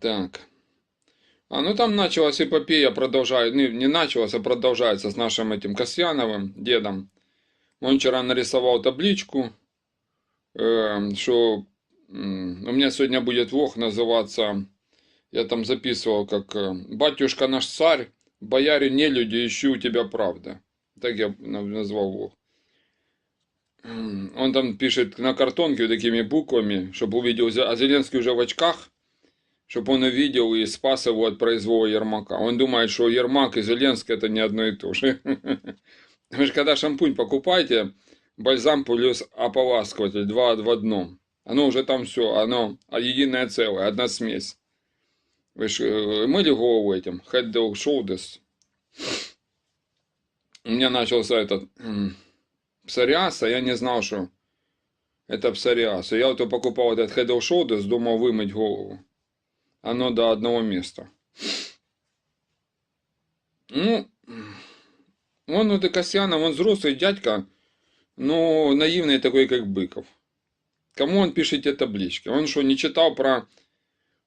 Так. А ну там началась эпопея, продолжает, не, не началась, а продолжается с нашим этим Касьяновым, дедом. Он вчера нарисовал табличку, э, что м, у меня сегодня будет влог называться, я там записывал, как э, «Батюшка наш царь, бояре не люди, ищу у тебя правда». Так я на- назвал влог. Он там пишет на картонке вот такими буквами, чтобы увидел, а Зеленский уже в очках, чтобы он увидел и спас его от произвола Ермака. Он думает, что Ермак и Зеленский это не одно и то же. Вы же когда шампунь покупаете, бальзам плюс ополаскиватель, два в одном. Оно уже там все, оно единое целое, одна смесь. Вы же э, мыли голову этим, head and shoulders. У меня начался этот псориаз, а я не знал, что это псориаз. Я вот покупал этот head and shoulders, думал вымыть голову. Оно до одного места. Ну, он вот и Касьянов, он взрослый дядька, но наивный такой, как Быков. Кому он пишет эти таблички? Он что, не читал про...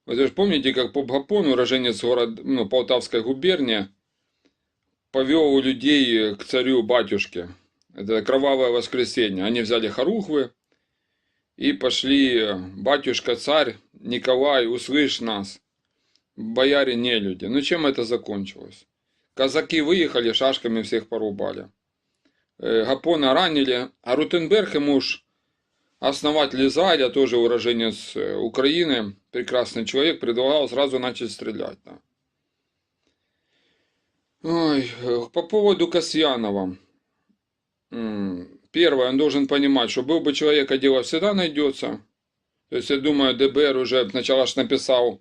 Вы же помните, как Поп Гапон, уроженец город, ну, Полтавской губернии, повел людей к царю-батюшке. Это кровавое воскресенье. Они взяли хорухвы и пошли, батюшка-царь Николай, услышь нас, бояре не люди. Ну, чем это закончилось? Казаки выехали, шашками всех порубали. Э, Гапона ранили, а Рутенберг ему ж основатель Израиля, тоже уроженец э, Украины, прекрасный человек, предлагал сразу начать стрелять. да. Ой, э, по поводу Касьянова. Первое, он должен понимать, что был бы человек, а дело всегда найдется. То есть, я думаю, ДБР уже сначала ж написал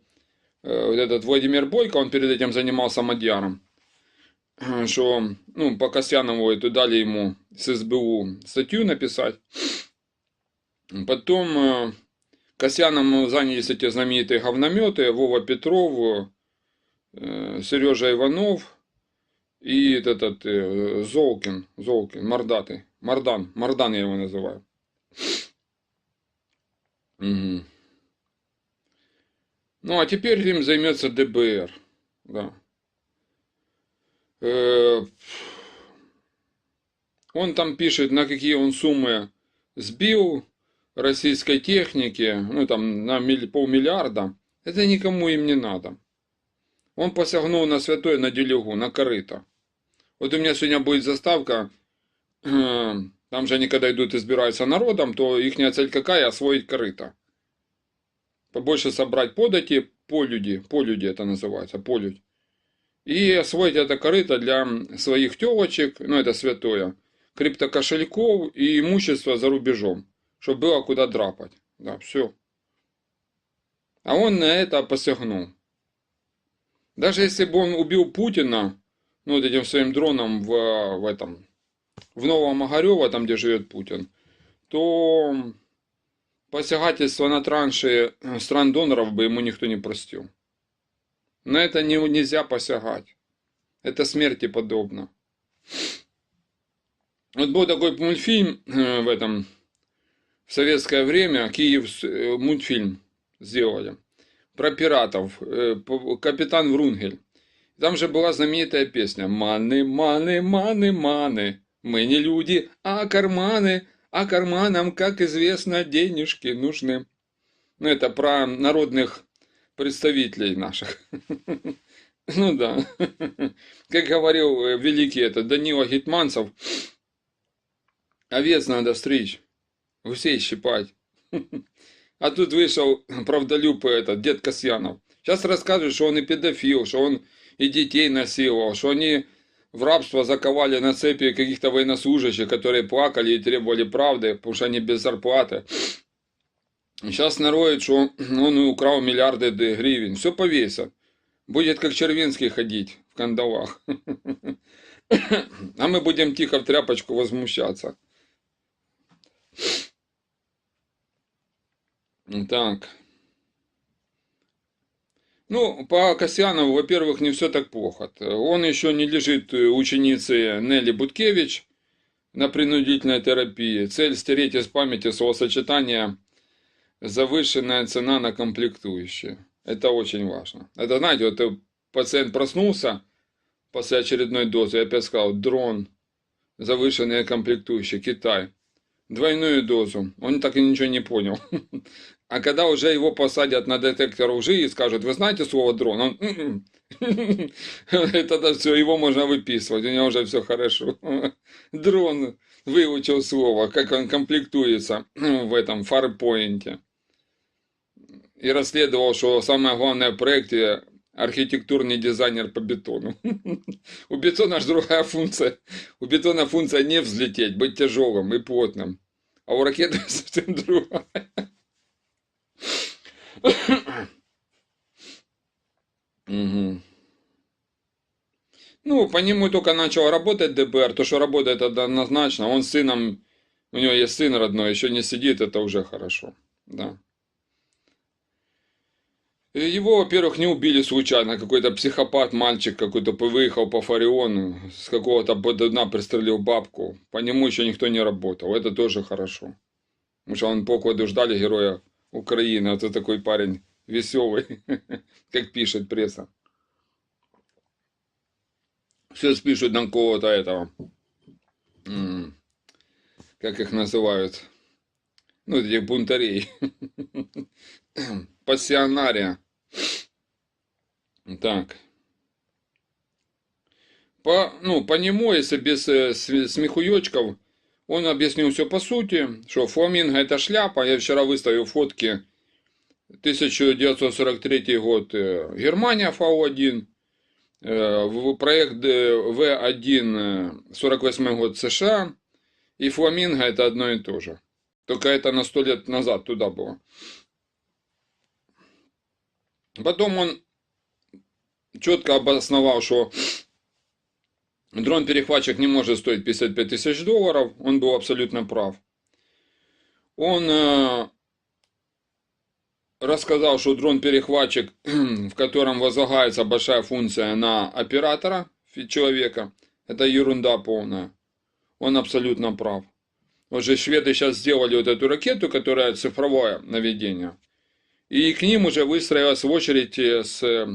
э, вот этот Владимир Бойко, он перед этим занимался Мадьяром, что, ну, по Касьянову это дали ему с СБУ статью написать. Потом э, Касьяном занялись эти знаменитые говнометы, Вова Петров, э, Сережа Иванов и этот э, Золкин, Золкин, Мордатый, Мардан, Мардан я его называю. Мгм. Ну, а теперь им займется ДБР. Да. Э, Он там пишет, на какие он суммы сбил российской техники, ну там на полмиллиарда. Это никому им не надо. Он посягнул на святой, на делегу, на корыто. Вот у меня сегодня будет заставка, там же они когда идут избираются народом, то их цель какая? Освоить корыто. Побольше собрать подати, полюди, полюди это называется, полюдь. И освоить это корыто для своих телочек, ну это святое, криптокошельков и имущества за рубежом, чтобы было куда драпать. Да, все. А он на это посягнул. Даже если бы он убил Путина, ну вот этим своим дроном в, в этом, в Новом Огарево, там где живет Путин, то посягательство на транши стран-доноров бы ему никто не простил. На это не, нельзя посягать. Это смерти подобно. Вот был такой мультфильм э, в этом, в советское время, Киев э, мультфильм сделали, про пиратов, э, капитан Врунгель. Там же была знаменитая песня «Маны, маны, маны, маны, мы не люди, а карманы, а карманам, как известно, денежки нужны». Ну, это про народных представителей наших. Ну да. Как говорил э, великий этот Данила Гетманцев, овец надо стричь, гусей щипать. А тут вышел правдолюб этот, дед Касьянов. Сейчас расскажет, что он и педофил, что он и детей насиловал, что они в рабство заковали на цепи каких-то военнослужащих, которые плакали и требовали правды, потому что они без зарплаты. Сейчас нароет, что он и украл миллиарды гривен. Все повесят. Будет как Червинский ходить в кандалах. А мы будем тихо в тряпочку возмущаться. Так. Ну, по Касьянову, во-первых, не все так плохо. Он еще не лежит э, ученице Нелли Буткевич на принудительной терапии. Цель стереть из памяти словосочетание «завышенная цена на комплектующие». Это очень важно. Это, знаете, вот э, пациент проснулся после очередной дозы, и опять сказал, дрон, завышенные комплектующие, Китай. Двойную дозу. Он так и ничего не понял. А когда уже его посадят на детектор лжи и скажут, вы знаете слово дрон? Он, «М-м». тогда все, его можно выписывать, у него уже все хорошо. Дрон выучил слово, как он комплектуется в этом фарпоинте. И расследовал, что самое главное в проекте архитектурный дизайнер по бетону. У бетона же другая функция. У бетона функция не взлететь, быть тяжелым и плотным. А у ракеты совсем другая. Угу. Ну, по нему только начал работать ДБР, то, что работает однозначно. Он сыном, у него есть сын родной, еще не сидит, это уже хорошо. Да. Его, во-первых, не убили случайно. Какой-то психопат, мальчик какой-то выехал по Фариону, с какого-то дна пристрелил бабку. По нему еще никто не работал. Это тоже хорошо. Потому что он покойду ждали героя Украины. Вот такой парень веселый, как пишет пресса. Все спишут на кого-то этого. Как их называют? Ну, этих бунтарей. Пассионария. Так. По, ну, по нему, если без э, смехуёчков, он объяснил все по сути, что фламинго это шляпа. Я вчера выставил фотки. 1943 год э, Германия ФАУ-1. Э, проект В1 48 год США. И фламинго это одно и то же. Только это на сто лет назад туда было. Потом он четко обосновал, что дрон-перехватчик не может стоить 55 тысяч долларов. Он был абсолютно прав. Он э, рассказал, что дрон-перехватчик, в котором возлагается большая функция на оператора, человека, это ерунда полная. Он абсолютно прав. Вот же шведы сейчас сделали вот эту ракету, которая цифровое наведение. И к ним уже выстроилась в очередь с э,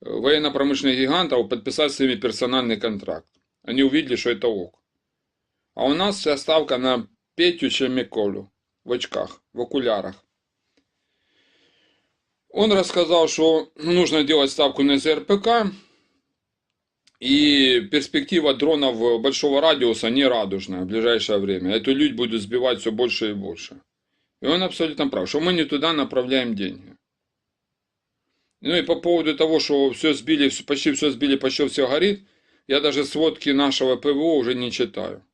военно-промышленных гигантов подписать с ними персональный контракт. Они увидели, что это ок. А у нас вся ставка на Петю Чемиколю в очках, в окулярах. Он рассказал, что нужно делать ставку на ЗРПК, и перспектива дронов большого радиуса не радужная в ближайшее время. Эту люди будут сбивать все больше и больше. И он абсолютно прав, что мы не туда направляем деньги. Ну и по поводу того, что все сбили, почти все сбили, почти все горит, я даже сводки нашего ПВО уже не читаю.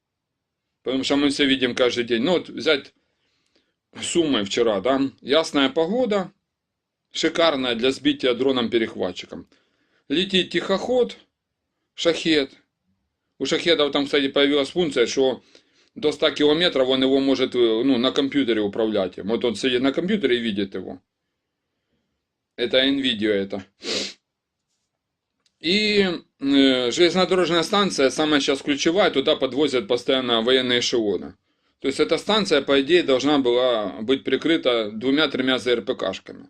Потому что мы все видим каждый день. Ну вот взять суммы вчера, да, ясная погода, шикарная для сбития дроном-перехватчиком. Летит тихоход, шахет. У шахедов там, кстати, появилась функция, что до 100 километров он его может ну, на компьютере управлять. Вот он сидит на компьютере и видит его. Это NVIDIA это. И э, железнодорожная станция, самая сейчас ключевая, туда подвозят постоянно военные эшелоны. То есть эта станция, по идее, должна была быть прикрыта двумя-тремя ЗРПКшками.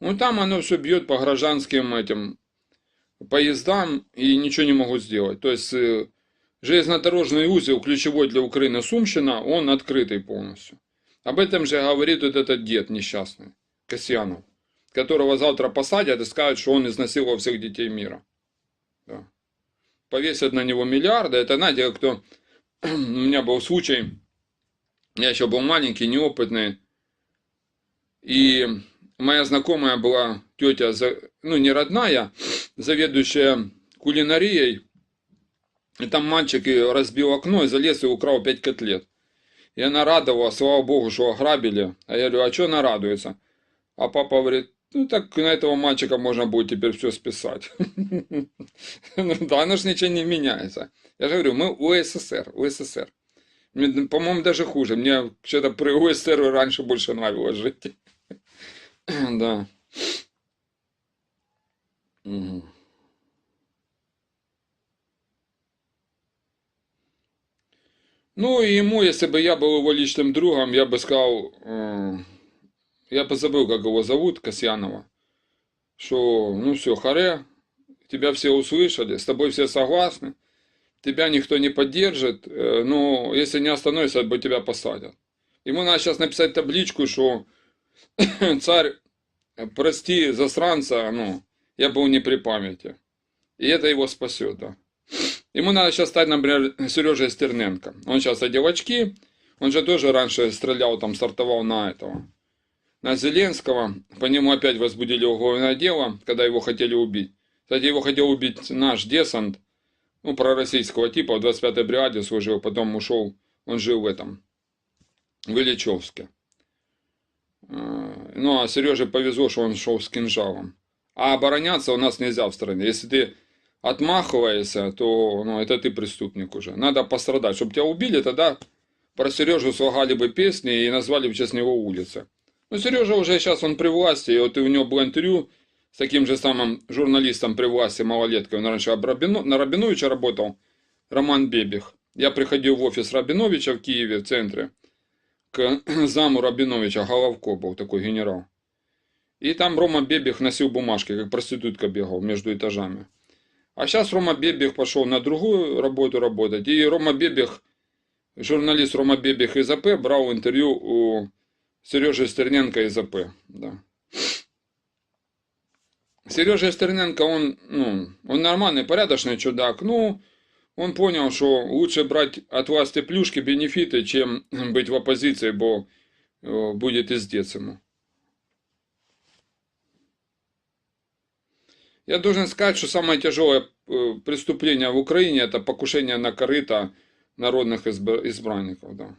Ну там оно все бьет по гражданским этим поездам и ничего не могут сделать. То есть э, железнодорожный узел, ключевой для Украины Сумщина, он открытый полностью. Об этом же говорит вот этот дед несчастный, Касьянов, которого завтра посадят и скажут, что он изнасиловал всех детей мира. Да. Повесят на него миллиарды. Это, знаете, кто... У меня был случай, я еще был маленький, неопытный, и моя знакомая была тетя, ну не родная, заведующая кулинарией, и там мальчик разбил окно и залез и украл 5 котлет. И она радовалась, слава богу, что ограбили. А я говорю, а что она радуется? А папа говорит, ну так на этого мальчика можно будет теперь все списать. Ну да, оно же ничего не меняется. Я же говорю, мы УССР, УССР. По-моему, даже хуже. Мне что-то при УССР раньше больше нравилось жить. Да. Угу. Ну и ему, если бы я был его личным другом, я бы сказал, э, я бы забыл, как его зовут, Касьянова. что, ну все, харе, тебя все услышали, с тобой все согласны, тебя никто не поддержит, э, но если не остановишься, то тебя посадят. Ему надо сейчас написать табличку, что царь, прости засранца, ну, я был не при памяти. И это его спасет, да. Ему надо сейчас стать, например, Сережей Стерненко. Он сейчас одел очки, он же тоже раньше стрелял, там, стартовал на этого, на Зеленского. По нему опять возбудили уголовное дело, когда его хотели убить. Кстати, его хотел убить наш десант, ну, пророссийского типа, в 25-й бригаде служил, потом ушел, он жил в этом, в Ильичевске. А, ну, а Сереже повезло, что он шел с кинжалом. А обороняться у нас нельзя в стране. Если ты отмахиваешься, то ну, это ты преступник уже. Надо пострадать. Чтобы тебя убили, тогда про Сережу слагали бы песни и назвали в честь него улицы. Ну, Сережа уже сейчас он при власти, и вот у него было интервью с таким же самым журналистом при власти, малолеткой. Он раньше на Рабиновича работал, Роман Бебих. Я приходил в офис Рабиновича в Киеве, в центре, к заму Рабиновича, Головко был такой генерал. И там Рома Бебих носил бумажки, как проститутка бегал между этажами. А сейчас Рома Бебих пошел на другую работу работать. И Рома Бебих, журналист Рома Бебих из АП, брал интервью у Сережи Стерненко из АП. Да. Сережа Стерненко, он, ну, он нормальный, порядочный чудак. Ну, он понял, что лучше брать от власти плюшки, бенефиты, чем быть в оппозиции, бо э, будет издец ему. Я должен сказать, что самое тяжелое э, преступление в Украине это покушение на корыто народных избранников. Да.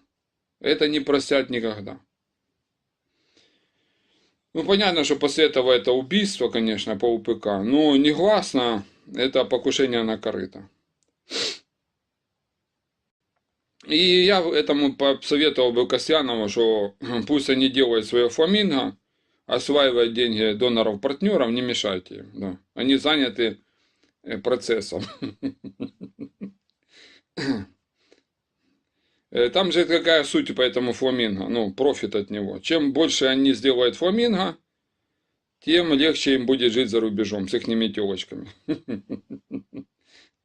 Это не простят никогда. Ну, понятно, что после этого это убийство, конечно, по УПК, но негласно это покушение на корыто. И я этому посоветовал бы Касьянову, что пусть они делают свое фламинго, осваивать деньги доноров-партнеров, не мешайте им. Да. Они заняты э, процессом. Э, там же какая суть по этому фламинго, ну, профит от него. Чем больше они сделают фламинго, тем легче им будет жить за рубежом с их телочками.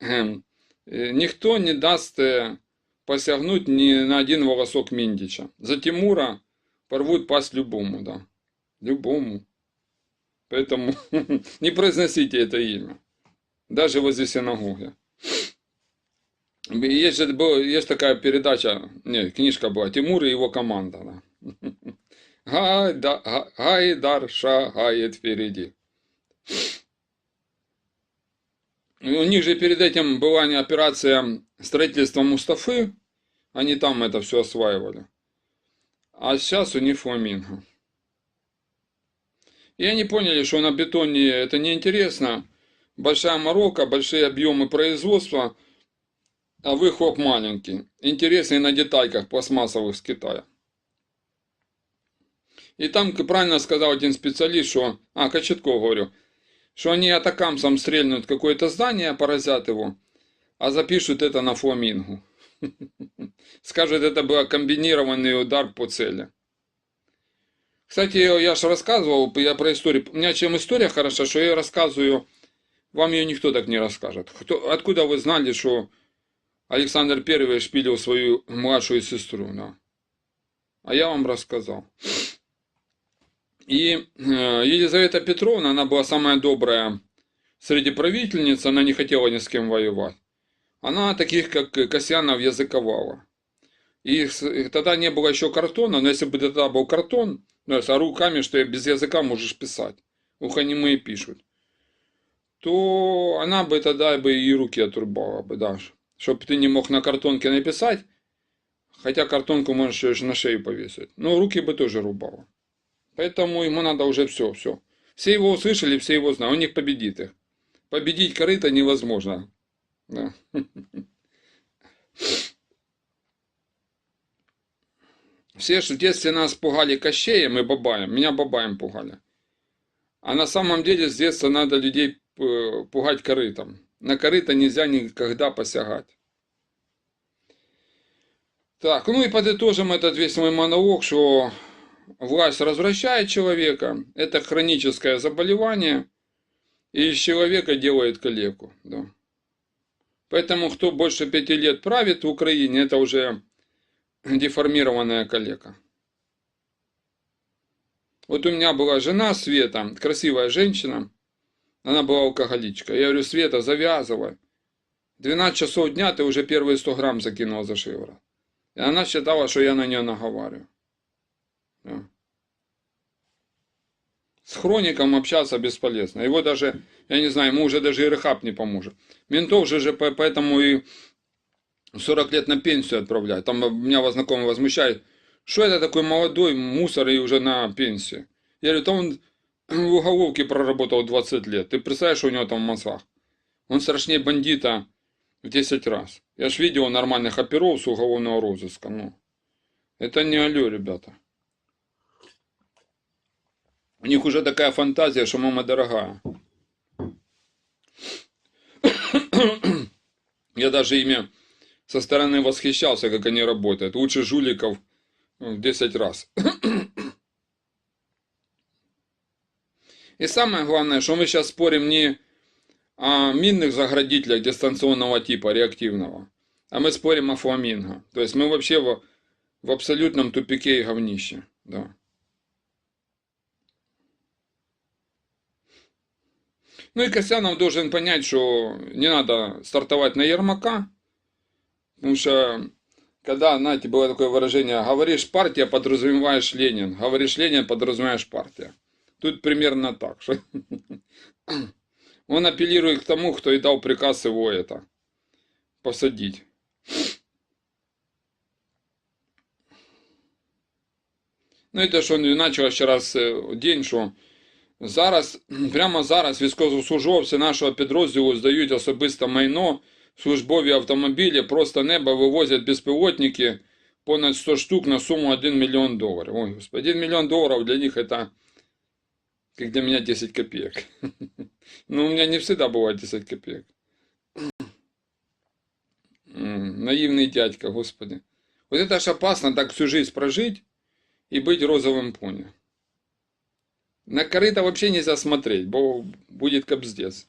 Эм, э, никто не даст посягнуть ни на один волосок Миндича. За Тимура порвут пасть любому, да. Любому. Поэтому не произносите это имя. Даже возле синагоги. Есть, есть такая передача, не, книжка была, Тимур и его команда. Да. Гайда, Гайдар шагает впереди. у них же перед этим была не операция строительства Мустафы, они там это все осваивали. А сейчас у них фламинго. И они поняли, что на бетоне это неинтересно. Большая морока, большие объемы производства, а выхлоп маленький. Интересный на детальках пластмассовых с Китая. И там правильно сказал один специалист, что, а, Кочетков говорю, что они атакамсом стрельнут какое-то здание, поразят его, а запишут это на фламингу. Скажут, это был комбинированный удар по цели. Кстати, я же рассказывал, я про историю. У меня чем история хороша, что я рассказываю, вам ее никто так не расскажет. Кто, откуда вы знали, что Александр Первый шпилил свою младшую сестру, да? А я вам рассказал. И э, Елизавета Петровна, она была самая добрая среди правительниц, она не хотела ни с кем воевать. Она таких, как Касьянов, языковала. И тогда не было еще картона, но если бы тогда был картон, ну, а руками, что без языка можешь писать, уханимые пишут, то она бы тогда бы и руки отрубала бы даже. Чтобы ты не мог на картонке написать, хотя картонку можешь на шею повесить. Но руки бы тоже рубала. Поэтому ему надо уже все, все. Все его услышали, все его знают. Он них победит их. Победить корыто невозможно. Да. Все же в детстве нас пугали Кощеем и Бабаем. Меня Бабаем пугали. А на самом деле с детства надо людей э, пугать корытом. На корыто нельзя никогда посягать. Так, ну и подытожим этот весь мой монолог, что власть развращает человека. Это хроническое заболевание. И из человека делает калеку, да. Поэтому кто больше пяти лет правит в Украине, это уже деформированная калека. Вот у меня была жена Света, красивая женщина, она была алкоголичка. Я говорю, Света, завязывай. 12 часов дня ты уже первые 100 грамм закинула за шиворот. И она считала, что я на нее наговариваю. С хроником общаться бесполезно. Его даже, я не знаю, ему уже даже и рехаб не поможет. Ментов же, же поэтому и 40 лет на пенсию отправляют. Там меня знакомый возмущает. Что это такой молодой мусор и уже на пенсии? Я говорю, то он в уголовке проработал 20 лет. Ты представляешь, что у него там в мозгах? Он страшнее бандита в 10 раз. Я ж видел нормальных оперов с уголовного розыска. Ну, это не алло, ребята. У них уже такая фантазия, что мама дорогая. Я даже ими со стороны восхищался, как они работают. Лучше жуликов в 10 раз. И самое главное, что мы сейчас спорим не о минных заградителях дистанционного типа, реактивного, а мы спорим о фламинго. То есть мы вообще в, в абсолютном тупике и говнище. Да. Ну и Косянов должен понять, что не надо стартовать на Ермака, потому что, когда, знаете, было такое выражение, говоришь партия, подразумеваешь Ленин, говоришь Ленин, подразумеваешь партия. Тут примерно так, что он апеллирует к тому, кто и дал приказ его это посадить. Ну, это ж він начал ще раз день, що Зараз, прямо зараз військовослужбовці нашого підрозділу здають особисте майно, службові автомобілі, просто небо вивозять безпілотники понад 100 штук на сумму 1 мільйон доларів. Ой, господи, 1 мільйон доларів для них это, как для меня 10 копеек. Но у меня не всегда бывает 10 копеек. Наивный дядька, господи. Вот это ж опасно так всю жизнь прожить и быть розовым пони. На корыто вообще нельзя смотреть, бо будет кобздец.